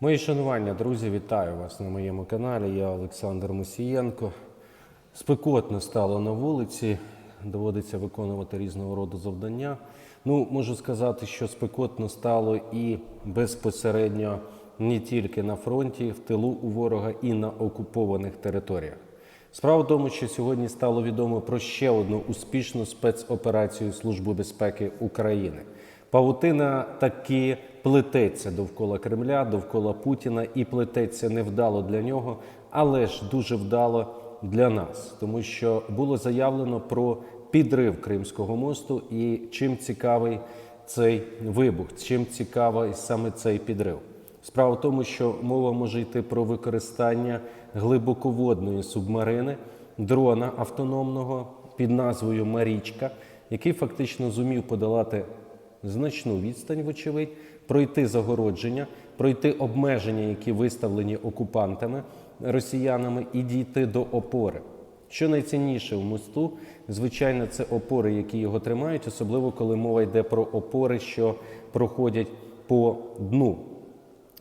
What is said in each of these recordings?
Мої шанування, друзі, вітаю вас на моєму каналі. Я Олександр Мусієнко. Спекотно стало на вулиці, доводиться виконувати різного роду завдання. Ну, можу сказати, що спекотно стало і безпосередньо не тільки на фронті, в тилу у ворога і на окупованих територіях. Справа в тому, що сьогодні стало відомо про ще одну успішну спецоперацію Служби безпеки України. Павутина таки плететься довкола Кремля, довкола Путіна, і плететься невдало для нього, але ж дуже вдало для нас, тому що було заявлено про підрив Кримського мосту. І чим цікавий цей вибух, чим цікавий саме цей підрив. Справа в тому, що мова може йти про використання глибоководної субмарини, дрона автономного під назвою Марічка, який фактично зумів подолати значну відстань, вочевидь, пройти загородження, пройти обмеження, які виставлені окупантами, росіянами, і дійти до опори. Що найцінніше в мосту, звичайно, це опори, які його тримають, особливо коли мова йде про опори, що проходять по дну.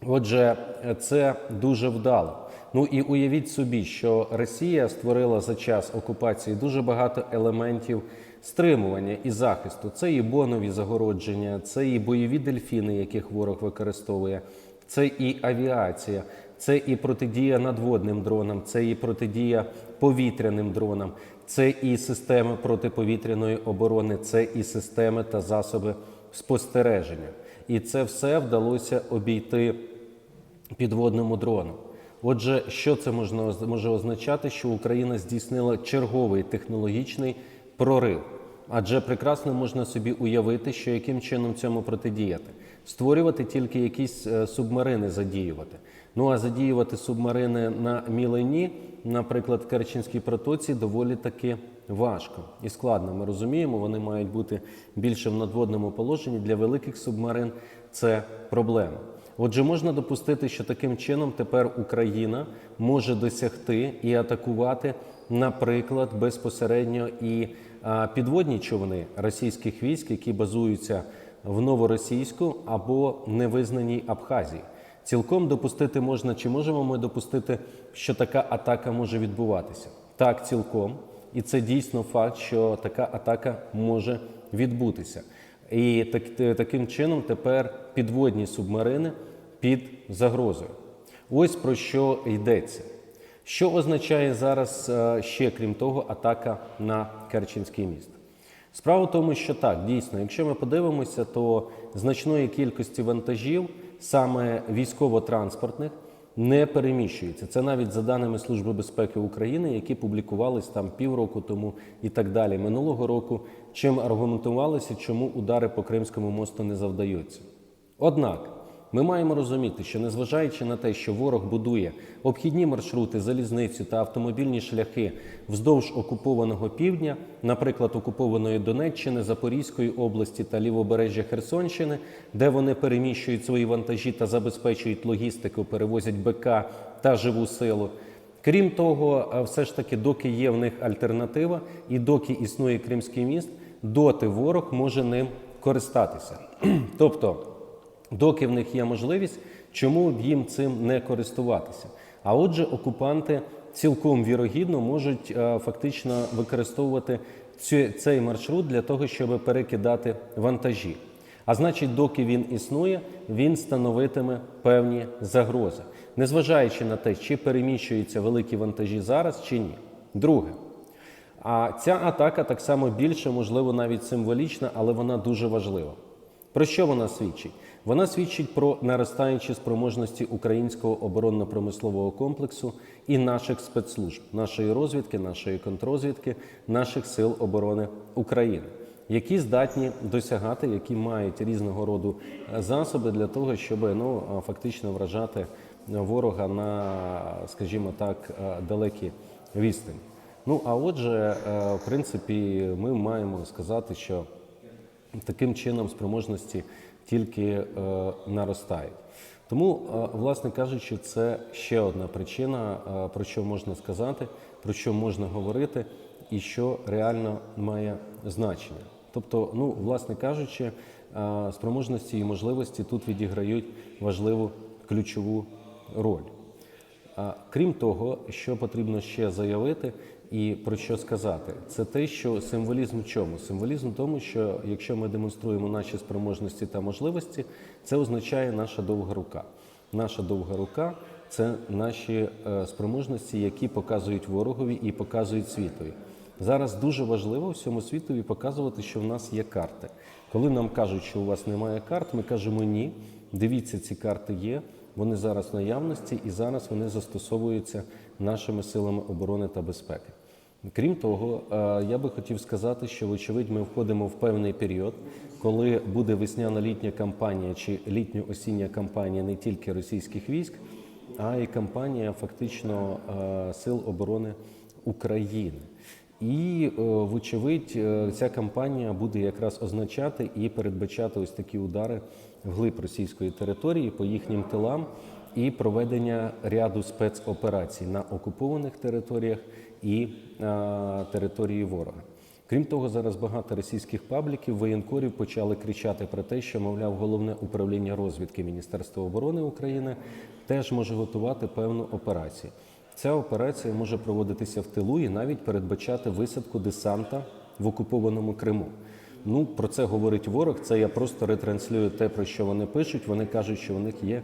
Отже, це дуже вдало. Ну і уявіть собі, що Росія створила за час окупації дуже багато елементів стримування і захисту. Це і бонові загородження, це і бойові дельфіни, яких ворог використовує, це і авіація, це і протидія надводним дронам, це і протидія повітряним дронам, це і системи протиповітряної оборони, це і системи та засоби спостереження. І це все вдалося обійти підводному дрону. Отже, що це можна може означати, що Україна здійснила черговий технологічний прорив? Адже прекрасно можна собі уявити, що яким чином цьому протидіяти, створювати тільки якісь е, субмарини задіювати. Ну а задіювати субмарини на мілені, наприклад, в Керченській протоці, доволі таки важко і складно. Ми розуміємо, вони мають бути більше в надводному положенні. Для великих субмарин це проблема. Отже, можна допустити, що таким чином тепер Україна може досягти і атакувати, наприклад, безпосередньо і підводні човни російських військ, які базуються в новоросійську або невизнаній Абхазії. Цілком допустити можна, чи можемо ми допустити, що така атака може відбуватися? Так, цілком. І це дійсно факт, що така атака може відбутися. І так, таким чином тепер підводні субмарини під загрозою. Ось про що йдеться. Що означає зараз е, ще, крім того, атака на Керченський міст? Справа в тому, що так, дійсно, якщо ми подивимося, то значної кількості вантажів, саме військово-транспортних, не переміщується. Це навіть за даними Служби безпеки України, які публікувались там півроку тому і так далі. Минулого року, чим аргументувалися, чому удари по Кримському мосту не завдаються. Однак ми маємо розуміти, що незважаючи на те, що ворог будує обхідні маршрути, залізницю та автомобільні шляхи вздовж окупованого півдня, наприклад, окупованої Донеччини, Запорізької області та лівобережжя Херсонщини, де вони переміщують свої вантажі та забезпечують логістику, перевозять БК та живу силу. Крім того, все ж таки, доки є в них альтернатива, і доки існує Кримський міст, доти ворог може ним користатися. тобто доки в них є можливість, чому б їм цим не користуватися? А отже, окупанти цілком вірогідно можуть е, фактично використовувати цей маршрут для того, щоб перекидати вантажі. А значить, доки він існує, він становитиме певні загрози, незважаючи на те, чи переміщуються великі вантажі зараз чи ні. Друге. А ця атака так само більше, можливо, навіть символічна, але вона дуже важлива. Про що вона свідчить? Вона свідчить про наростаючі спроможності українського оборонно-промислового комплексу і наших спецслужб, нашої розвідки, нашої контрозвідки, наших сил оборони України, які здатні досягати, які мають різного роду засоби для того, щоб ну фактично вражати ворога на, скажімо так, далекі відстані. Ну а отже, в принципі, ми маємо сказати, що таким чином спроможності тільки е, наростають. Тому, е, власне кажучи, це ще одна причина, е, про що можна сказати, про що можна говорити, і що реально має значення. Тобто, ну, власне кажучи, спроможності і можливості тут відіграють важливу ключову роль. Крім того, що потрібно ще заявити і про що сказати, це те, що символізм в чому? Символізм в тому, що якщо ми демонструємо наші спроможності та можливості, це означає наша довга рука. Наша довга рука це наші е, спроможності, які показують ворогові і показують світові. Зараз дуже важливо всьому світові показувати, що в нас є карти. Коли нам кажуть, що у вас немає карт, ми кажемо ні. Дивіться, ці карти є. Вони зараз в наявності і зараз вони застосовуються нашими силами оборони та безпеки. Крім того, е, я би хотів сказати, що вочевидь ми входимо в певний період, коли буде весняно-літня кампанія чи літньо-осіння кампанія не тільки російських військ, а й кампанія фактично е, сил оборони України. І, е, вочевидь, е, ця кампанія буде якраз означати і передбачати ось такі удари вглиб російської території по їхнім тилам і проведення ряду спецоперацій на окупованих територіях і е, території ворога. Крім того, зараз багато російських пабліків, воєнкорів почали кричати про те, що, мовляв, головне управління розвідки Міністерства оборони України теж може готувати певну операцію. Ця операція може проводитися в тилу і навіть передбачати висадку десанта в окупованому Криму. Ну про це говорить ворог. Це я просто ретранслюю те, про що вони пишуть. Вони кажуть, що у них є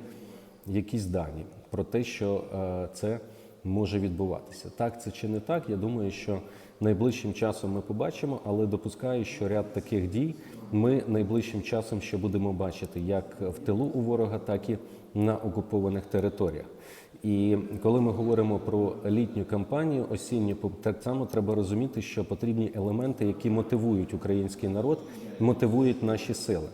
якісь дані про те, що е, це може відбуватися. Так це чи не так? Я думаю, що найближчим часом ми побачимо, але допускаю, що ряд таких дій ми найближчим часом ще будемо бачити як в тилу у ворога, так і на окупованих територіях. І коли ми говоримо про літню кампанію, осінню, так само треба розуміти, що потрібні елементи, які мотивують український народ, мотивують наші сили.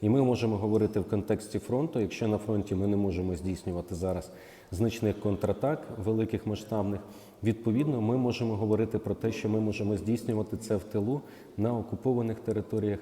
І ми можемо говорити в контексті фронту. Якщо на фронті ми не можемо здійснювати зараз значних контратак, великих масштабних, відповідно, ми можемо говорити про те, що ми можемо здійснювати це в тилу на окупованих територіях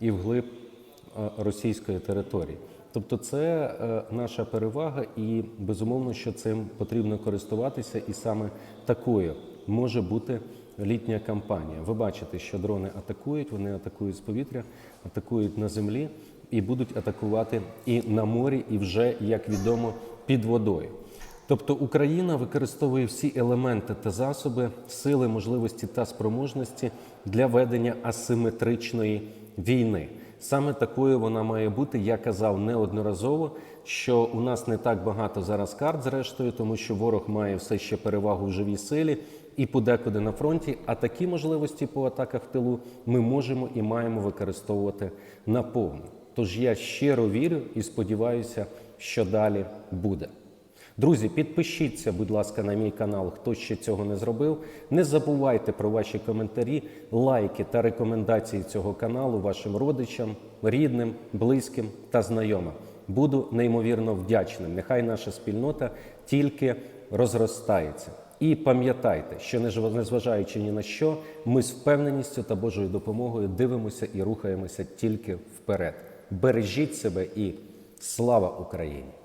і вглиб е, російської території. Тобто, це е, наша перевага, і безумовно, що цим потрібно користуватися, і саме такою може бути літня кампанія. Ви бачите, що дрони атакують, вони атакують з повітря, атакують на землі і будуть атакувати і на морі, і вже як відомо під водою. Тобто Україна використовує всі елементи та засоби, сили, можливості та спроможності для ведення асиметричної війни. Саме такою вона має бути. Я казав неодноразово, що у нас не так багато зараз карт, зрештою, тому що ворог має все ще перевагу в живій силі і подекуди на фронті. А такі можливості по атаках в тилу ми можемо і маємо використовувати наповну. Тож я щиро вірю і сподіваюся, що далі буде. Друзі, підпишіться, будь ласка, на мій канал, хто ще цього не зробив. Не забувайте про ваші коментарі, лайки та рекомендації цього каналу вашим родичам, рідним, близьким та знайомим. Буду неймовірно вдячним. Нехай наша спільнота тільки розростається. І пам'ятайте, що незважаючи ні на що, ми з впевненістю та Божою допомогою дивимося і рухаємося тільки вперед. Бережіть себе і слава Україні!